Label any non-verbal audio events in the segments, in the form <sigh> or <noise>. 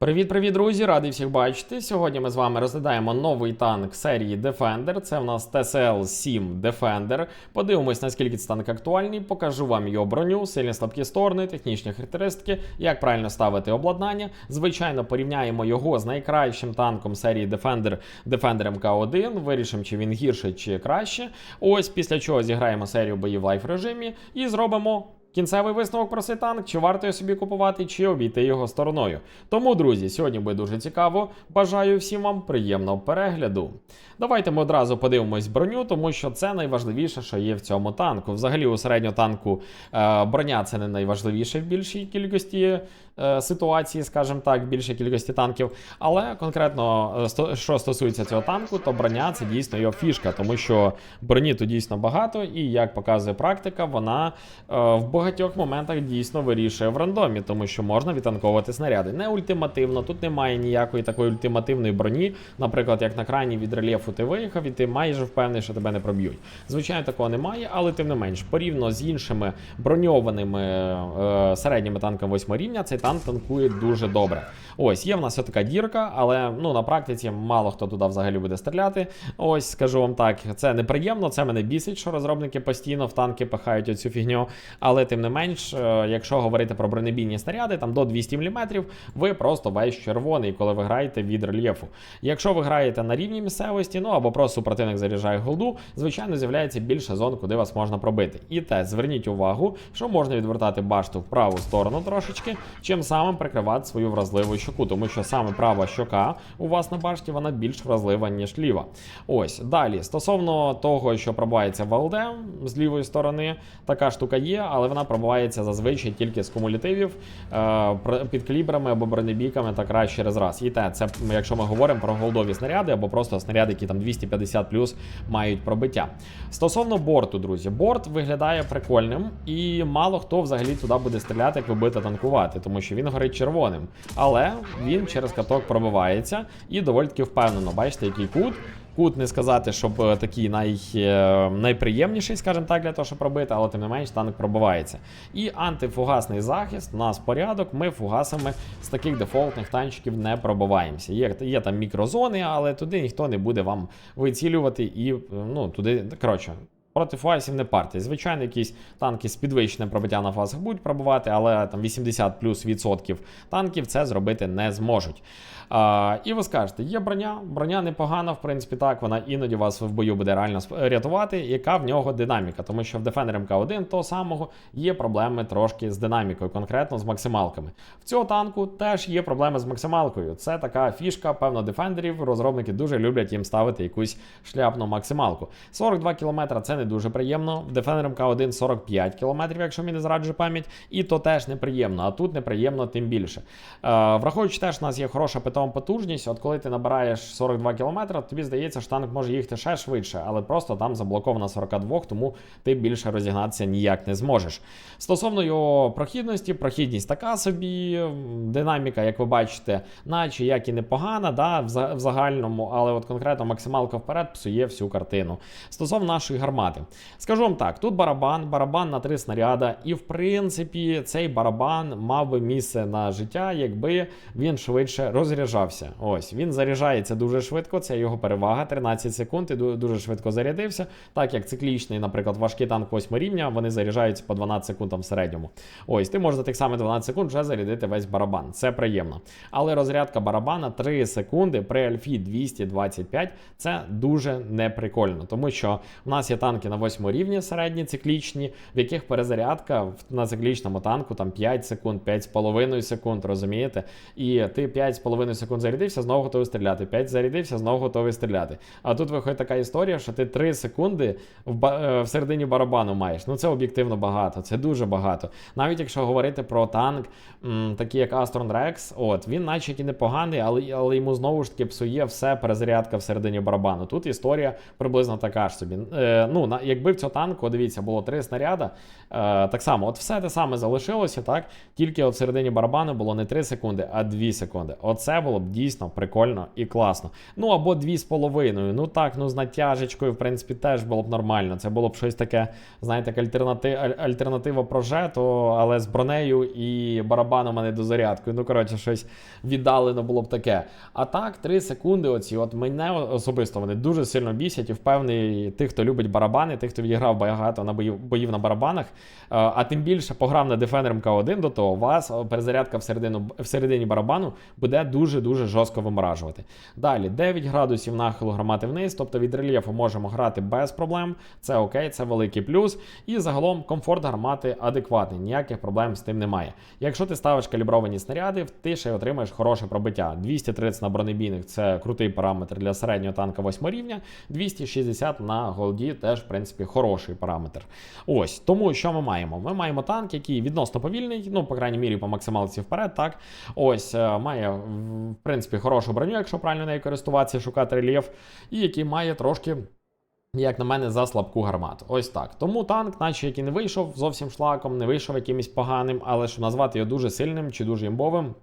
Привіт-привіт, друзі! Радий всіх бачити. Сьогодні ми з вами розглядаємо новий танк серії Defender. Це в нас TSL 7 Defender. Подивимось, наскільки це танк актуальний. Покажу вам його броню, сильні слабкі сторони, технічні характеристики, як правильно ставити обладнання. Звичайно, порівняємо його з найкращим танком серії Defender Defender MK1. Вирішимо, чи він гірше чи краще. Ось після чого зіграємо серію боїв в лайф режимі і зробимо. Кінцевий висновок про цей танк, чи варто собі купувати, чи обійти його стороною. Тому, друзі, сьогодні буде дуже цікаво. Бажаю всім вам приємного перегляду. Давайте ми одразу подивимось броню, тому що це найважливіше, що є в цьому танку. Взагалі, у середнього танку е, броня це не найважливіше в більшій кількості е, ситуацій, скажімо так, в більшій кількості танків. Але конкретно, е, що стосується цього танку, то броня це дійсно його фішка, тому що броні тут дійсно багато, і як показує практика, вона е, в багатьох моментах дійсно вирішує в рандомі, тому що можна відтанковувати снаряди. Не ультимативно, тут немає ніякої такої ультимативної броні. Наприклад, як на крайні від рельєфу ти виїхав, і ти майже впевнений, що тебе не проб'ють. Звичайно, такого немає, але тим не менш, порівняно з іншими броньованими середніми танками 8 рівня, цей танк танкує дуже добре. Ось є в нас така дірка, але ну на практиці мало хто туди взагалі буде стріляти. Ось скажу вам так, це неприємно, це мене бісить, що розробники постійно в танки пихають оцю фігню. Але тим не менш, е, якщо говорити про бронебійні снаряди, там до 200 мм, ви просто весь червоний, коли ви граєте від рельєфу. Якщо ви граєте на рівній місцевості, ну або просто супротивник заряджає голду, звичайно, з'являється більше зон, куди вас можна пробити. І те, зверніть увагу, що можна відвертати башту в праву сторону трошечки, чим самим прикривати свою вразливу щоку, тому що саме права щока у вас на башті вона більш вразлива, ніж ліва. Ось далі. Стосовно того, що пробувається в з лівої сторони, така штука є, але вона пробувається зазвичай тільки з кумулятивів е, під калібрами або бронебійками та краще через раз. І те, це якщо ми говоримо про голдові снаряди або просто снаряди, які там 250 плюс мають пробиття. Стосовно борту, друзі, борт виглядає прикольним, і мало хто взагалі туди буде стріляти, як ви будете танкувати, тому що він горить червоним. Але він через каток пробивається і доволі таки впевнено. Бачите, який кут. Кут не сказати, щоб е, такий най, е, найприємніший, скажімо так, для того, щоб пробити, але тим не менш танк пробивається. І антифугасний захист, у нас порядок, ми фугасами з таких дефолтних танчиків не пробиваємося. Є, є там мікрозони, але туди ніхто не буде вам вицілювати і ну, туди, коротше. Проти фугасів не партія. Звичайно, якісь танки з підвищеним пробиття на фазах будуть пробувати, але там 80 плюс відсотків танків це зробити не зможуть. А, і ви скажете, є броня, броня непогана, в принципі, так, вона іноді вас в бою буде реально рятувати. Яка в нього динаміка? Тому що в Defender MK1 того самого є проблеми трошки з динамікою, конкретно з максималками. В цього танку теж є проблеми з максималкою. Це така фішка, певно, дефендерів. Розробники дуже люблять їм ставити якусь шляпну максималку. 42 км це не дуже приємно. Defender MK1 45 км, якщо мені не зраджує пам'ять, і то теж неприємно, а тут неприємно тим більше. Е, враховуючи теж, у нас є хороша питома потужність. От коли ти набираєш 42 км, тобі здається, що танк може їхати ще швидше, але просто там заблоковано 42, тому ти більше розігнатися ніяк не зможеш. Стосовно його прохідності, прохідність така собі, динаміка, як ви бачите, наче як і непогана, да, в загальному, але от конкретно максималка вперед псує всю картину. Стосовно нашої гармати, скажу вам так: тут барабан, барабан на три снаряда, і в принципі цей барабан мав би місце на життя, якби він швидше розряджався. Ось він заряджається дуже швидко. Це його перевага. 13 секунд і дуже швидко зарядився. Так як циклічний, наприклад, важкий танк 8 рівня, вони заряджаються по 12 секунд в середньому. Ось ти можеш за тих самих 12 секунд вже зарядити весь барабан. Це приємно. Але розрядка барабана 3 секунди при альфі 225 це дуже неприкольно, тому що в нас є танки на 8 рівні середні циклічні, в яких перезарядка на циклічному танку там 5 секунд, 5,5 секунд, розумієте? І ти 5,5 секунд зарядився, знову готовий стріляти. 5 зарядився, знову готовий стріляти. А тут виходить така історія, що ти 3 секунди в, ба- е, в середині барабану маєш. Ну це об'єктивно багато, це дуже багато. Навіть якщо говорити про танк, м, такий як Astron Rex, от він, наче і непоганий, але, але йому знову ж таки псує все перезарядка в середині барабану. Тут історія приблизно така ж собі. Е, ну на, якби в цього танку, дивіться, було три снаряда, е, так само, от все те саме залишилося, так? Тільки от середині барабану було не 3 секунди, а 2 секунди. Оце було б дійсно прикольно і класно. Ну або 2,5. Ну так, ну з натяжечкою, в принципі, теж було б нормально. Це було б щось таке, знаєте, як альтернати... альтернатива прожету, але з бронею і барабаном, а не дозарядкою. Ну, коротше, щось віддалено було б таке. А так, 3 секунди, оці, от мене особисто вони дуже сильно бісять і впевнений, тих, хто любить барабани, тих, хто відіграв багато на боїв, боїв на барабанах, е, а тим більше пограв на Defender MK1 до того, вас е, перезарядка всередину, всередині барабану буде дуже-дуже жорстко виморажувати. Далі 9 градусів нахилу громати вниз, тобто від рельєфу можемо грати без проблем. Це окей, це великий плюс. І загалом комфорт гармати адекватний, ніяких проблем з тим немає. Якщо ти ставиш калібровані снаряди, ти ще й отримаєш хороше пробиття. 230 на бронебійних це крутий параметр для середнього танка 8 рівня, 260 на голді теж, принципі, хороший параметр. Ось тому, що ми маємо? Ми маємо танк, який відносно повільний, ну, по крайній мірі, по максималці вперед, так. Ось е, має, в принципі, хорошу броню, якщо правильно нею користуватися, шукати рельєф, і який має трошки. Як на мене, за слабку гармату. Ось так. Тому танк, наче який не вийшов зовсім шлаком, не вийшов якимось поганим, але щоб назвати його дуже сильним чи дуже імбовим,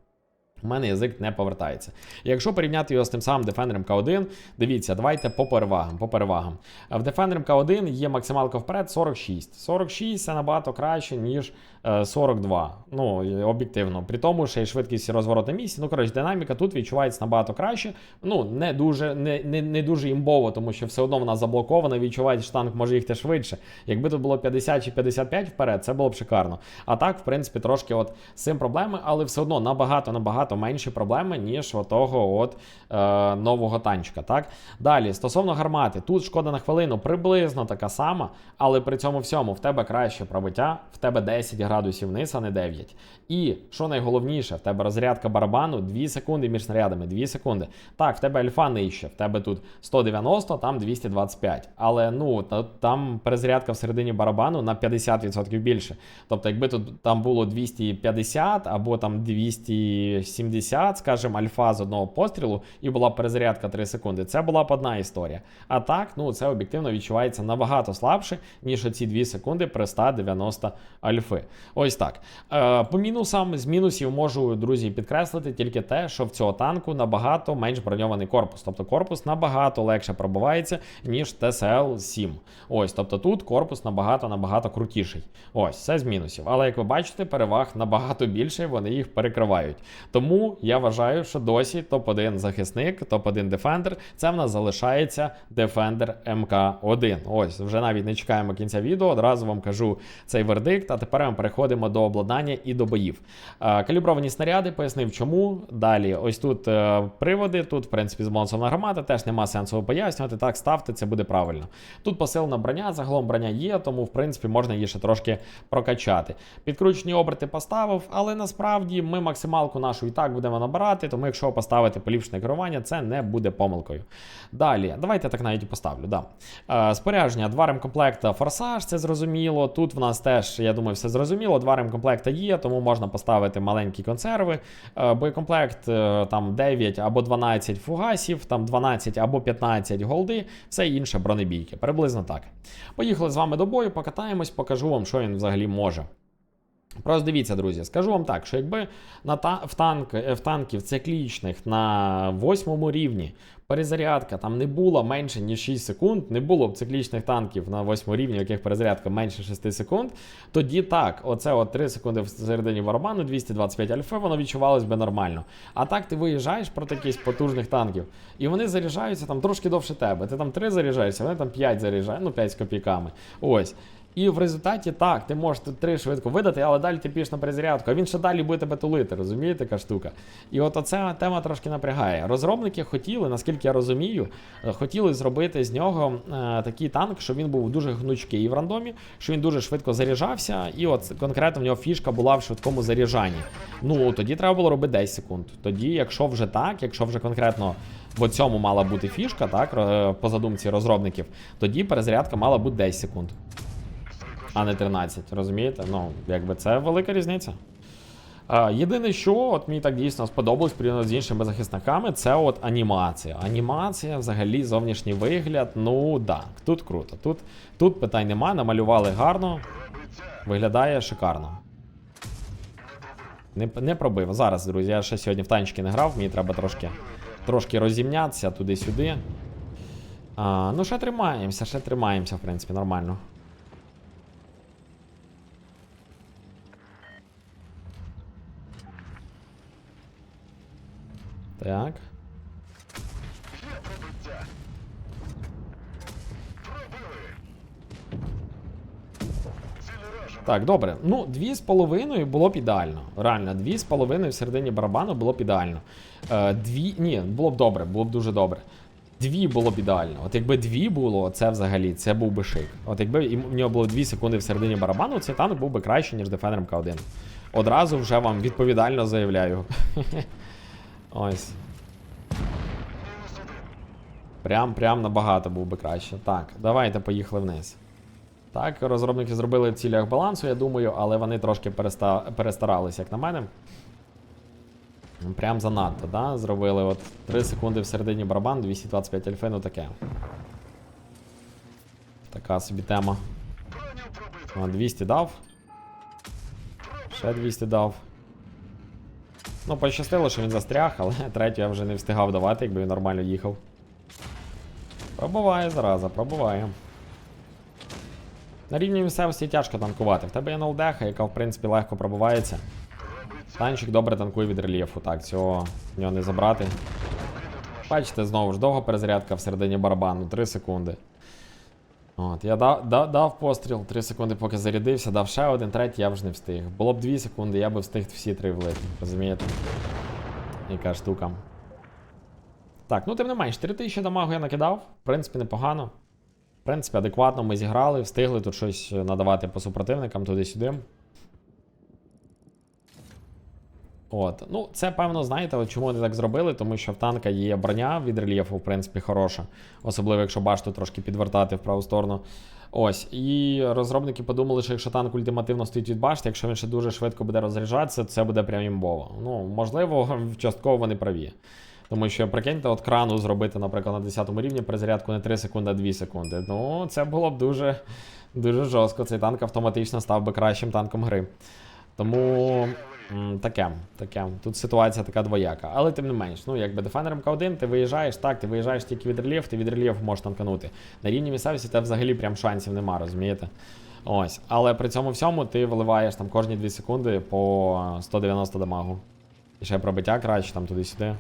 у мене язик не повертається. Якщо порівняти його з тим самим Defender MK1, дивіться, давайте по перевагам. По перевагам. В Defender MK1 є максималка вперед 46. 46 це набагато краще, ніж 42. Ну, об'єктивно. При тому, ще й швидкість розвороту місці. Ну, коротше, динаміка тут відчувається набагато краще. Ну, не дуже, не, не, не дуже імбово, тому що все одно вона заблокована, відчувається, що танк може їхати швидше. Якби тут було 50 чи 55 вперед, це було б шикарно. А так, в принципі, трошки от з цим проблеми, але все одно набагато набагато менші проблеми, ніж отого от е, нового танчика. Так далі, стосовно гармати, тут шкода на хвилину приблизно така сама, але при цьому всьому в тебе краще пробиття, в тебе 10 градусів вниз, а не 9. І що найголовніше, в тебе розрядка барабану 2 секунди між снарядами, 2 секунди. Так, в тебе альфа нижче, в тебе тут 190, там 225. Але ну та- там перезарядка всередині барабану на 50% більше. Тобто, якби тут там було 250 або там 270, скажімо, альфа з одного пострілу, і була перезарядка 3 секунди, це була б одна історія. А так, ну це об'єктивно відчувається набагато слабше, ніж оці 2 секунди при 190 альфи. Ось так. Е, по мінусам, з мінусів можу, друзі, підкреслити тільки те, що в цього танку набагато менш броньований корпус. Тобто корпус набагато легше пробивається, ніж TSL 7. Ось, тобто тут корпус набагато набагато крутіший. Ось, це з мінусів. Але як ви бачите, переваг набагато більше, вони їх перекривають. Тому я вважаю, що досі топ-1 захисник, топ-1 Defender, це в нас залишається Defender MK1. Ось, вже навіть не чекаємо кінця відео, одразу вам кажу цей вердикт. А тепер ми переходимо до обладнання і до боїв. Е, Калібровані снаряди, пояснив чому. Далі, ось тут е, приводи, тут, в принципі, збалансована гармата, теж нема сенсу пояснювати. Так, ставте, це буде правильно. Тут посилена броня, загалом броня є, тому в принципі можна її ще трошки прокачати. Підкручені оберти поставив, але насправді ми максималку нашу і так будемо набирати, тому якщо поставити поліпшене керування, це не буде помилкою. Далі, давайте я так навіть і поставлю. Да. Е, спорядження, два ремкомплекта форсаж, це зрозуміло. Тут в нас теж, я думаю, все зрозуміло. Два ремкомплекта є, тому можна поставити маленькі консерви. Е, боєкомплект е, там 9 або 12 фугасів, там 12 або 15 голди, все інше бронебійки. Приблизно так. Поїхали з вами до бою, покатаємось, покажу вам, що він взагалі може. Просто дивіться, друзі, скажу вам так, що якби на та, в, танк, е, в танків циклічних на восьмому рівні перезарядка там не була менше, ніж 6 секунд, не було б циклічних танків на восьмому рівні, в яких перезарядка менше 6 секунд, тоді так, оце от 3 секунди всередині барабану, 225 альфа, воно відчувалось би нормально. А так ти виїжджаєш проти якихось потужних танків, і вони заряджаються там трошки довше тебе. Ти там 3 заряджаєшся, вони там 5 заряджають, ну 5 з копійками. Ось. І в результаті так, ти можеш три швидко видати, але далі ти п'єш на перезарядку, а він ще далі буде тебе тулити, розумієте, така штука. І от оця тема трошки напрягає. Розробники хотіли, наскільки я розумію, е, хотіли зробити з нього е, такий танк, що він був дуже гнучкий в рандомі, що він дуже швидко заряджався, і от конкретно в нього фішка була в швидкому заряджанні. Ну тоді треба було робити 10 секунд. Тоді, якщо вже так, якщо вже конкретно. В цьому мала бути фішка, так, по задумці розробників, тоді перезарядка мала бути 10 секунд а не 13. Розумієте? Ну, якби це велика різниця. А, єдине, що от мені так дійсно сподобалось порівняно з іншими захисниками, це от анімація. Анімація, взагалі, зовнішній вигляд. Ну да, тут круто. Тут, тут питань нема, намалювали гарно, виглядає шикарно. Не, не пробив. Зараз, друзі, я ще сьогодні в танчики не грав, мені треба трошки, трошки розімнятися туди-сюди. А, ну, ще тримаємося, ще тримаємося, в принципі, нормально. Так. Так, добре. Ну, дві з половиною було б ідеально. Реально, дві з половиною в середині барабану було б ідеально. Е, дві. Ні, було б добре, було б дуже добре. Дві було б ідеально. От якби дві було, це взагалі, це був би шик. От якби в нього було дві секунди в середині барабану, цей танк був би краще, ніж Defender К1. Одразу вже вам відповідально заявляю. <laughs> Ось. Прям, прям набагато був би краще. Так, давайте поїхали вниз. Так, розробники зробили в цілях балансу, я думаю, але вони трошки переста... перестарались, як на мене. Прям занадто, да? Зробили от 3 секунди в середині барабан, 225 альфи, ну таке. Така собі тема. 200 дав. Ще 200 дав. Ну, пощастило, що він застряг, але <laughs> третю я вже не встигав давати, якби він нормально їхав. Пробуває зараза, пробуває. На рівні місцевості тяжко танкувати. В тебе є налдеха, яка в принципі легко пробувається. Танчик добре танкує від рельєфу, так, цього в нього не забрати. Бачите, знову ж довга перезарядка всередині барабану, 3 секунди. От, я дав, дав, дав постріл, 3 секунди, поки зарядився, дав ще один, третій я вже не встиг. Було б 2 секунди, я би встиг всі три влити. Розумієте? Яка штука. Так, ну тим не менш, 3000 дамагу я накидав, в принципі, непогано. В принципі, адекватно ми зіграли, встигли тут щось надавати по супротивникам туди-сюди. От, ну це певно, знаєте, от чому вони так зробили, тому що в танка є броня від рельєфу, в принципі, хороша. Особливо, якщо башту трошки підвертати в праву сторону. Ось. І розробники подумали, що якщо танк ультимативно стоїть від башти, якщо він ще дуже швидко буде розряджатися, це буде прям імбово. Ну, можливо, <laughs> частково вони праві. Тому що, прикиньте, от крану зробити, наприклад, на 10 рівні перезарядку не 3 секунди, а 2 секунди. Ну, це було б дуже, дуже жорстко. Цей танк автоматично став би кращим танком гри. Тому таке, таке. Тут ситуація така двояка. Але тим не менш, ну якби Defender МК1, ти виїжджаєш, так, ти виїжджаєш тільки від рельєфу, ти від рельєфу можеш танканути. На рівні місцевості тебе взагалі прям шансів нема, розумієте? Ось. Але при цьому всьому ти виливаєш там кожні 2 секунди по 190 дамагу. І ще пробиття краще, там туди-сюди.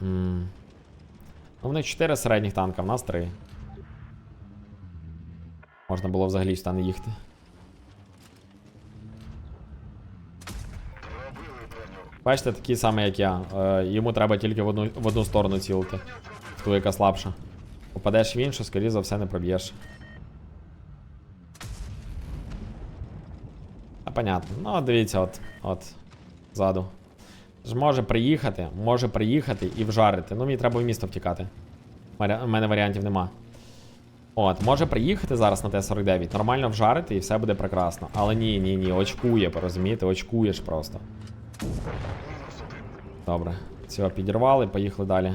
Ну, в них 4 середніх танка, в нас 3. Можна було взагалі сюди їхати. Бачите, такий самий, як я. Е, йому треба тільки в одну, в одну сторону цілити. В ту, яка слабша. Попадеш в іншу, скоріше за все, не проб'єш. А понятно. Ну, дивіться, от, от. Ззаду. Може приїхати, може приїхати і вжарити. Ну, мені треба в місто втікати. У мене варіантів нема. От, може приїхати зараз на Т-49, нормально вжарити і все буде прекрасно. Але ні, ні, ні, очкує, розумієте, очкуєш просто. Добре. Цього підірвали, поїхали далі.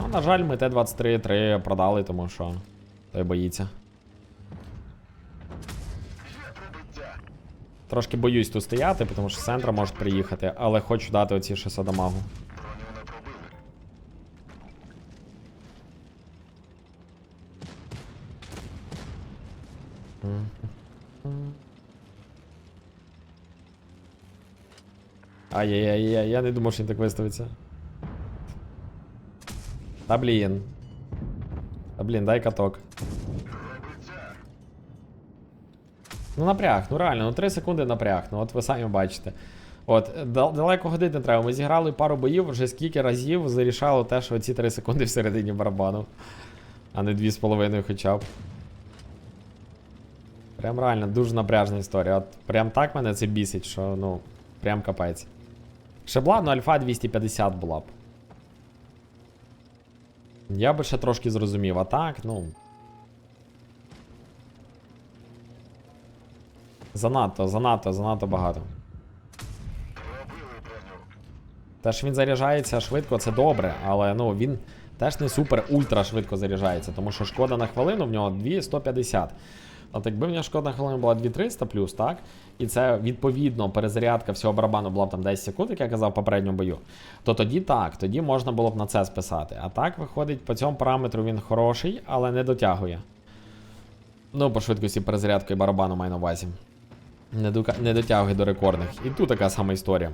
Ну, на жаль, ми Т-23-3 продали, тому що той боїться. Трошки боюсь тут стояти, тому що з центра можуть приїхати, але хочу дати оці 600 дамагу. Ай-яй-яй, я не думав, що він так виставиться. Та блін. Та блін, дай каток. Ну напряг, ну реально, ну 3 секунди напряг. Ну от ви самі бачите. От, далеко ходити не треба. Ми зіграли пару боїв, вже скільки разів зарішало те, що ці 3 секунди всередині барабану. А не 2,5 хоча б. Прям реально дуже напряжна історія. От прям так мене це бісить, що ну, прям капець. Ще б ладно, альфа 250 була б. Я би ще трошки зрозумів, а так, ну. Занадто, занадто, занадто багато. Те, що він заряджається швидко, це добре, але ну він теж не супер ультра швидко заряджається, тому що шкода на хвилину в нього 2150. От якби в нього шкода на хвилину була 2300 плюс, так? І це відповідно перезарядка всього барабану була б там 10 секунд, як я казав в попередньому бою, то тоді так, тоді можна було б на це списати. А так виходить, по цьому параметру він хороший, але не дотягує. Ну, по швидкості перезарядки барабану маю на увазі. Не, дока- не дотягує до рекордних. І тут така сама історія.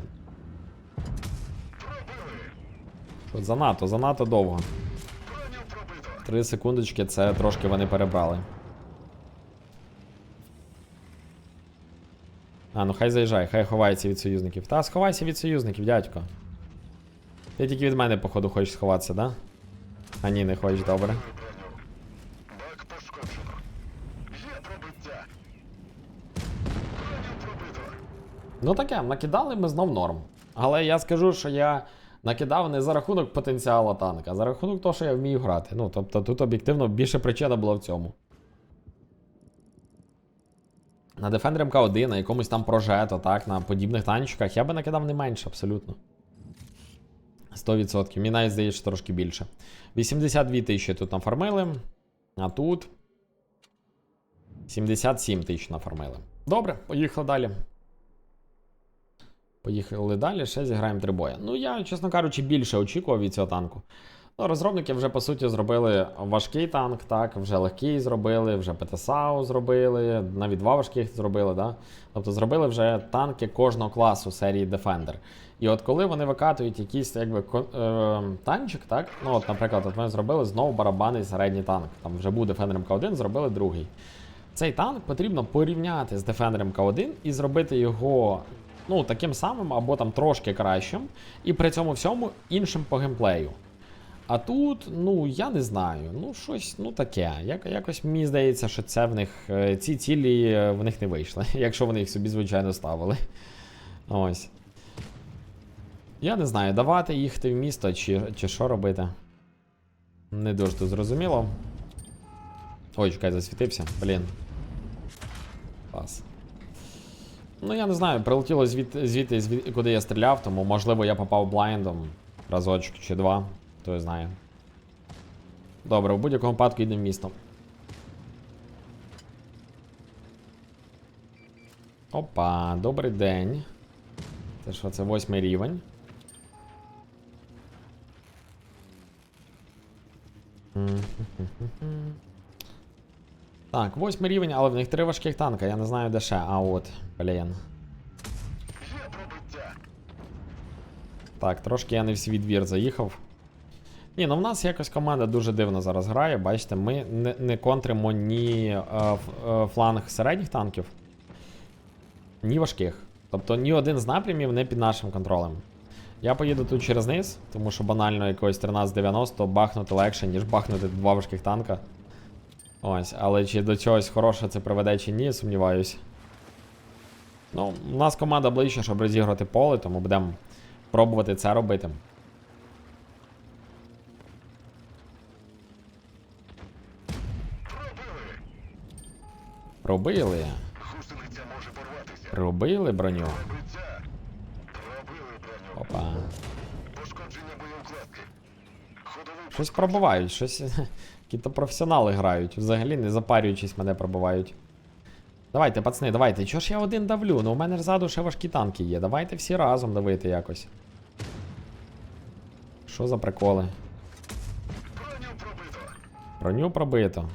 Що занадто, занадто довго. Три секундочки, це трошки вони перебрали. А, ну хай заїжджає, хай ховається від союзників. Та сховайся від союзників, дядько. Ти тільки від мене, походу, хочеш сховатися, да? А ні, не хочеш, добре. Бак пошкоджено. Є пробиття. Пробито. Ну таке, накидали ми знов норм. Але я скажу, що я накидав не за рахунок потенціалу танка, а за рахунок того, що я вмію грати. Ну, тобто тут об'єктивно більше причина була в цьому. На Defender МК1, на якомусь там прожето, так, на подібних танчиках, я би накидав не менше, абсолютно. 100%. Мені навіть здається, трошки більше. 82 тисячі тут нафармили. А тут. 77 тисяч нафармили. Добре, поїхали далі. Поїхали далі, ще зіграємо три бої. Ну, я, чесно кажучи, більше очікував від цього танку. Ну, розробники вже, по суті, зробили важкий танк, так, вже легкий зробили, вже ПТСАУ зробили, навіть два важких зробили, да? Тобто зробили вже танки кожного класу серії Defender. І от коли вони викатують якийсь якби, е, танчик, так, ну, от, наприклад, от вони зробили знову барабанний середній танк. Там вже був Defender MK1, зробили другий. Цей танк потрібно порівняти з Defender MK1 і зробити його ну, таким самим або там трошки кращим, і при цьому всьому іншим по геймплею. А тут, ну, я не знаю, ну, щось, ну таке. Як, якось мені здається, що це в них, е, ці цілі е, в них не вийшли, <laughs> якщо вони їх собі, звичайно, ставили. Ось. Я не знаю, давати їхати в місто чи, чи що робити. Не дуже тут зрозуміло. Ой, чекай, засвітився. Блін. Пас. Ну, я не знаю, прилетіло звідти, звідти, звідти, куди я стріляв, тому можливо я попав блайндом разочок чи два, хто знає. Добре, в будь-якому випадку йдемо в місто. Опа, добрий день. Це що, це восьмий рівень. Так, восьмий рівень, але в них три важких танка. Я не знаю де ще. А от, блін. Так, трошки я не в свій двір заїхав. Ні, ну в нас якось команда дуже дивно зараз грає. Бачите, ми не, не контримо ні е, е, фланг середніх танків, ні важких. Тобто ні один з напрямів не під нашим контролем. Я поїду тут через низ, тому що банально якогось 1390 бахнути легше, ніж бахнути два важких танка. Ось, але чи до чогось хорошого це приведе чи ні, сумніваюсь. Ну, у нас команда ближче, щоб розіграти поле, тому будемо пробувати це робити. Пробили. Пробили броню. Опа. Щось пробивають, щось. <laughs> Які-то професіонали грають. Взагалі не запарюючись, мене пробивають. Давайте, пацани, давайте. Чого ж я один давлю? Ну у мене ззаду ще важкі танки є. Давайте всі разом давити якось. Що за приколи? броню пробито. Броню пробито.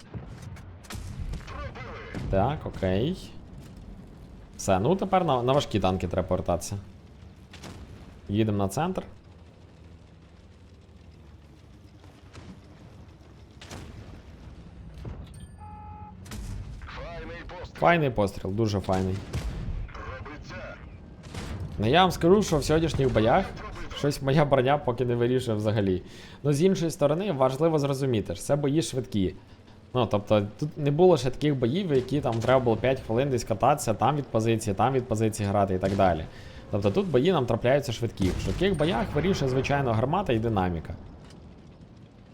Так, окей. Все, ну тепер на, на важкі танки треба повертатися. Їдемо на центр. Файний постріл. Дуже файний. Ну я вам скажу, що в сьогоднішніх боях щось моя броня поки не вирішує взагалі. Ну, з іншої сторони, важливо зрозуміти, що це бої швидкі. Ну, тобто, тут не було ще таких боїв, які там треба було 5 хвилин десь кататися, там від позиції, там від позиції грати і так далі. Тобто тут бої нам трапляються швидкі. В швидких боях вирішує, звичайно, гармата і динаміка.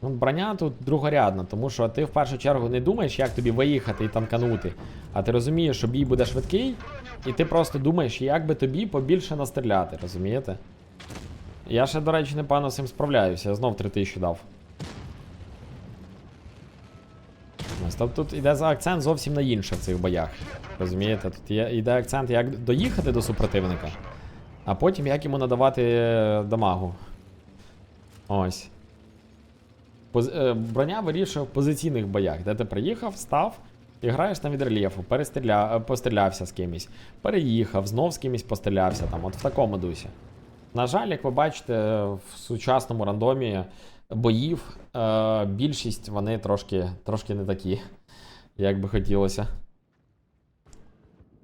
Ну, броня тут другорядна, тому що ти в першу чергу не думаєш, як тобі виїхати і танканути. А ти розумієш, що бій буде швидкий, і ти просто думаєш, як би тобі побільше настріляти, розумієте? Я ще, до речі, непогано з цим справляюся, я знов 3000 дав. Ось, тобто тут за акцент зовсім на інше в цих боях. Розумієте? Тут є, йде акцент, як доїхати до супротивника, а потім як йому надавати е, дамагу. Ось. Поз... е, Броня вирішує в позиційних боях, де ти приїхав, став і граєш на від рельєфу, перестріля... е, пострілявся з кимось, переїхав, знов з кимось пострілявся там, от в такому дусі. На жаль, як ви бачите, в сучасному рандомі боїв е, більшість вони трошки, трошки не такі, як би хотілося.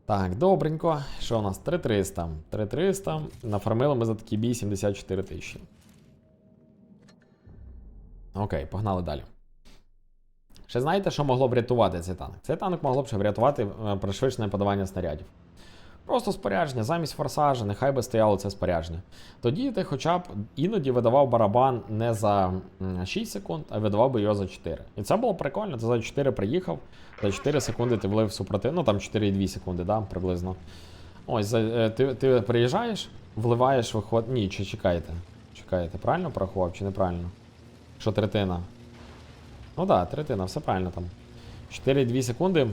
Так, добренько. Що у нас? 3300. 3300. Нафармили ми за такий бій 74 тисячі. Окей, погнали далі. Ще знаєте, що могло б врятувати цей танк? Цей танк могло б ще врятувати е, пришвидшене подавання снарядів. Просто спорядження, замість форсажа, нехай би стояло це спорядження. Тоді ти хоча б іноді видавав барабан не за 6 секунд, а видавав би його за 4. І це було прикольно. Ти за 4 приїхав, за 4 секунди ти влив супротив. Ну там 4,2 секунди, да, приблизно. Ось, е, ти, ти приїжджаєш, вливаєш, виход. Ні, чи чекаєте? Чекаєте, правильно порахував чи неправильно? Що третина? Ну так, да, третина, все правильно там. 4,2 секунди.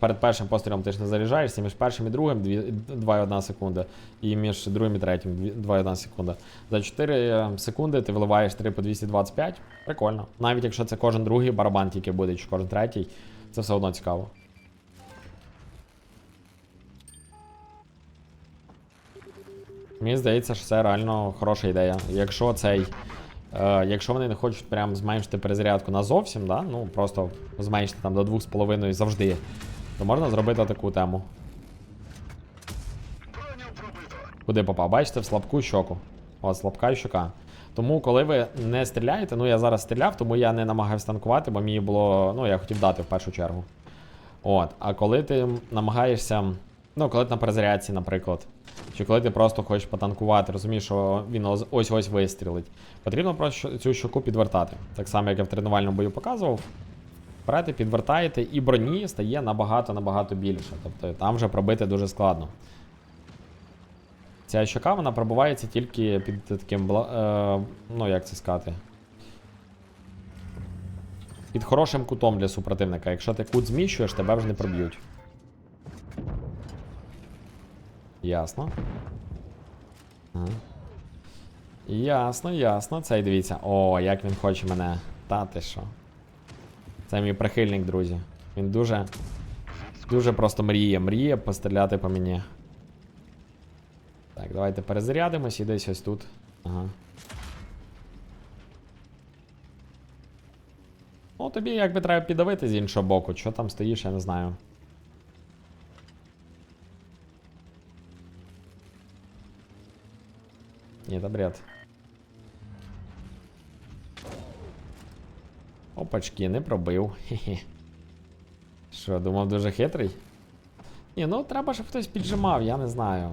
Перед першим пострілом ти ж не заряджаєшся, між першим і другим 2,1 секунда. І між другим і третім дві- 2,1 секунда. За 4 секунди ти вливаєш 3 по 225. Прикольно. Навіть якщо це кожен другий барабан тільки буде, чи кожен третій, це все одно цікаво. Мені здається, що це реально хороша ідея. Якщо цей. Е, якщо вони не хочуть прям зменшити перезарядку на зовсім, да? ну просто зменшити там до 2,5 завжди, то можна зробити таку тему. Куди попав? Бачите, в слабку щоку. От, слабка щока. Тому, коли ви не стріляєте, ну я зараз стріляв, тому я не намагався танкувати, бо мені було. Ну, я хотів дати в першу чергу. От. А коли ти намагаєшся. Ну, коли ти на перезарядці, наприклад. Чи коли ти просто хочеш потанкувати, розумієш, що він ось-ось вистрілить. Потрібно просто цю щоку підвертати. Так само, як я в тренувальному бою показував. Берете, підвертаєте, і броні стає набагато-набагато більше. Тобто там вже пробити дуже складно. Ця щока вона пробувається тільки під таким. Е, ну, як це сказати. Під хорошим кутом для супротивника. Якщо ти кут зміщуєш, тебе вже не проб'ють. Ясно. Ага. Ясно, ясно. Цей дивіться. О, як він хоче мене. Та ти що. Це мій прихильник, друзі. Він дуже. Дуже просто мріє. Мріє постріляти по мені. Так, давайте перезарядимось і десь ось тут. Ага. Ну, тобі якби треба піддавити з іншого боку. Що там стоїш, я не знаю. Ні, та бред. Опачки, не пробив. Що, думав дуже хитрий? Ні, ну треба, щоб хтось піджимав, я не знаю.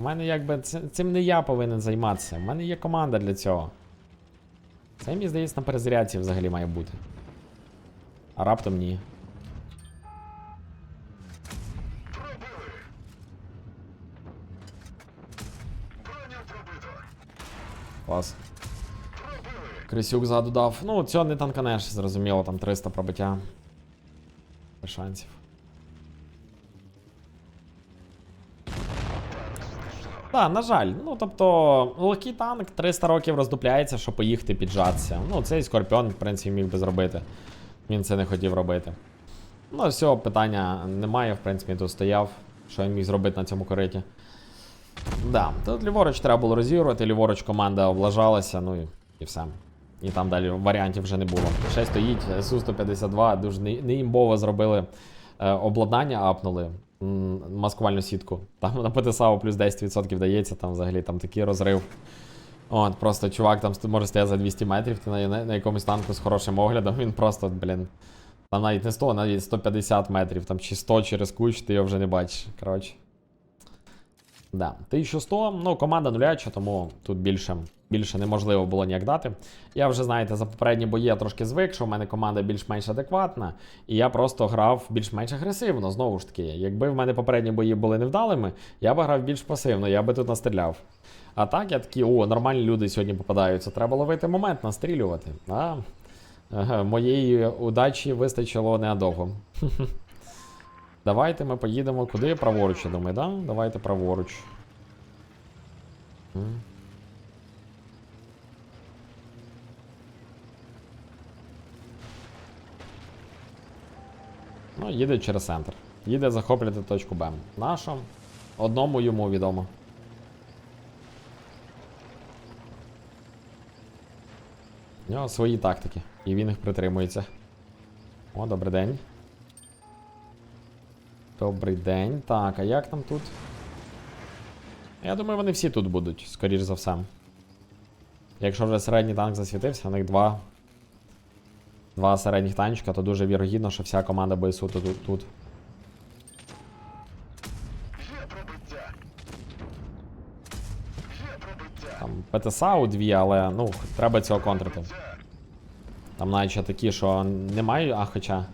У мене якби цим не я повинен займатися. У мене є команда для цього. Це мені здається на перезарядці взагалі має бути. А раптом ні. Клас. Крисюк ззаду дав. Ну, цього не танканеш, зрозуміло, там 300 пробиття. Без шансів. Так, на жаль. Ну, тобто, легкий танк 300 років роздупляється, щоб поїхати піджатися. Ну, цей скорпіон, в принципі, міг би зробити. Він це не хотів робити. Ну, всього питання немає, в принципі, тут стояв. Що він міг зробити на цьому кориті. Да, тут ліворуч треба було розігрувати, ліворуч команда облажалася, ну і, і все. І там далі варіантів вже не було. Ще стоїть Су-152, дуже не, імбово зробили е, обладнання, апнули маскувальну сітку. Там на ПТСАУ плюс 10% дається, там взагалі там такий розрив. От, просто чувак там може стояти за 200 метрів, ти на, на, якомусь танку з хорошим оглядом, він просто, блін. Там навіть не 100, навіть 150 метрів, там чи 100 через куч, ти його вже не бачиш. Коротше. Да, 1100, ну команда нуляча, тому тут більше, більше неможливо було ніяк дати. Я вже, знаєте, за попередні бої я трошки звик, що в мене команда більш-менш адекватна, і я просто грав більш-менш агресивно, знову ж таки. Якби в мене попередні бої були невдалими, я би грав більш пасивно, я би тут настріляв. А так я такий, о, нормальні люди сьогодні попадаються. Треба ловити момент, настрілювати. А, моєї удачі вистачило недовго. <laughs> Давайте ми поїдемо куди? Праворуч, я думаю, да? Давайте праворуч. Ну, їде через центр. Їде захоплювати точку Б. Наша. Одному йому відомо. У нього свої тактики, і він їх притримується. О, добрий день. Добрий день. Так, а як там тут? Я думаю, вони всі тут будуть, скоріш за все. Якщо вже середній танк засвітився, у них два. Два середніх танчика, то дуже вірогідно, що вся команда БСУ тут. тут. Там ПТСА у дві, але ну, треба цього контрити. Там ще такі, що немає, а хоча.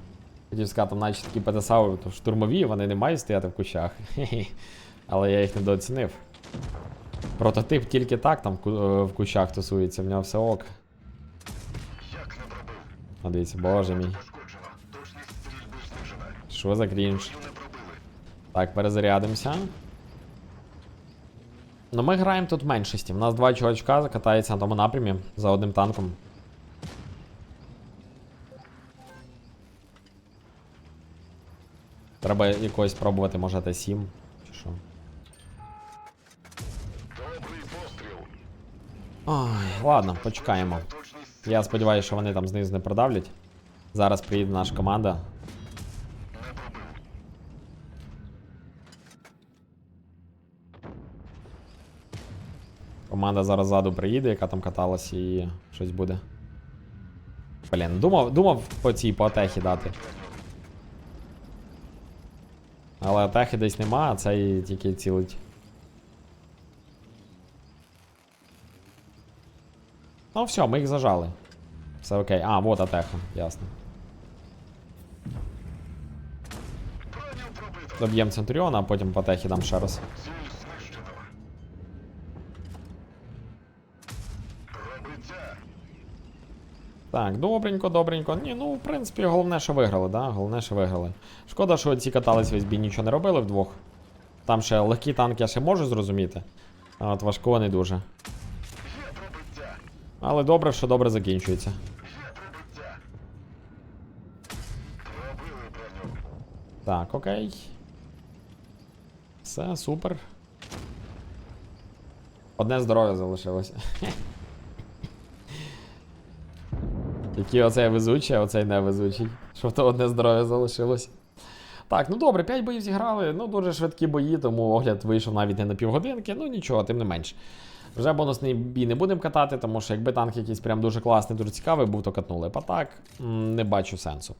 Хотів сказати, там навіть такі ПТСА штурмові, вони не мають стояти в кущах. <laughs> Але я їх недооцінив. Прототип тільки так там е, в кущах тусується, в нього все ок. А боже мій. Що за крінж? Так, перезарядимося. Ну ми граємо тут меншості. У нас два чувачка катаються на тому напрямі за одним танком. Треба якось пробувати, може, Т7 чи що. Ой, ладно, почекаємо. Я сподіваюся, що вони там знизу не продавлять. Зараз приїде наша команда. Команда зараз ззаду приїде, яка там каталась, і щось буде. Блін, думав, думав по цій по атехі дати. Але атехи десь нема, а цей тільки цілить. Ну все, ми їх зажали. Все окей. А, вот атеха, ясно. Доб'ємо Центуріона, а потім по атехі дам ще раз. Так, добренько, добренько. Ні, ну, в принципі, головне, що виграли, да? Головне, що виграли. Шкода, що ці катались весь бій, нічого не робили вдвох. Там ще легкі танки я ще можу зрозуміти. А от важкого не дуже. Але добре, що добре закінчується. Так, окей. Все, супер. Одне здоров'я залишилося. <laughs> Який оцей везучий, а оцей невезучий. Що то одне здоров'я залишилось. Так, ну добре, 5 боїв зіграли. Ну, дуже швидкі бої, тому огляд вийшов навіть не на півгодинки. Ну нічого, тим не менш. Вже бонусний бій не будемо катати, тому що якби танк якийсь прям дуже класний, дуже цікавий був, то катнули. А так не бачу сенсу.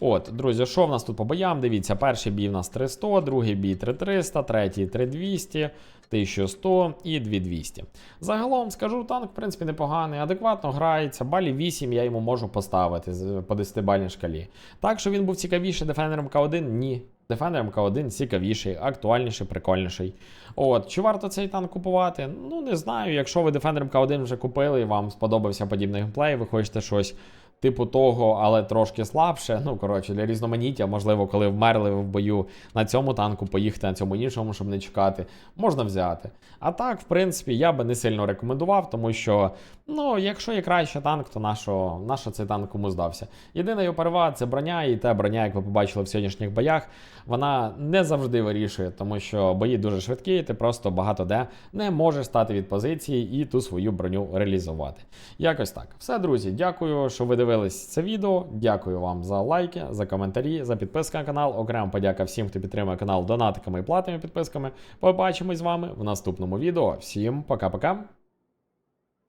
От, друзі, що в нас тут по боям? Дивіться, перший бій в нас 300, другий бій 3300, третій 3200, 1100 і 2200. Загалом, скажу, танк, в принципі, непоганий, адекватно грається. Балі 8 я йому можу поставити по 10-бальній шкалі. Так, що він був цікавіший Defender MK1? Ні. Defender MK1 цікавіший, актуальніший, прикольніший. От, чи варто цей танк купувати? Ну, не знаю. Якщо ви Defender MK1 вже купили і вам сподобався подібний геймплей, ви хочете щось типу того, але трошки слабше. Ну, коротше, для різноманіття, можливо, коли вмерли в бою на цьому танку, поїхати на цьому іншому, щоб не чекати, можна взяти. А так, в принципі, я би не сильно рекомендував, тому що, ну, якщо є краще танк, то нащо, нащо цей танк кому здався? Єдина його перевага це броня, і та броня, як ви побачили в сьогоднішніх боях, вона не завжди вирішує, тому що бої дуже швидкі, ти просто багато де не можеш стати від позиції і ту свою броню реалізувати. Якось так. Все, друзі, дякую, що ви дивились це відео. Дякую вам за лайки, за коментарі, за підписки на канал. Окремо подяка всім, хто підтримує канал донатиками і платними підписками. Побачимось з вами в наступному відео. Всім пока-пока.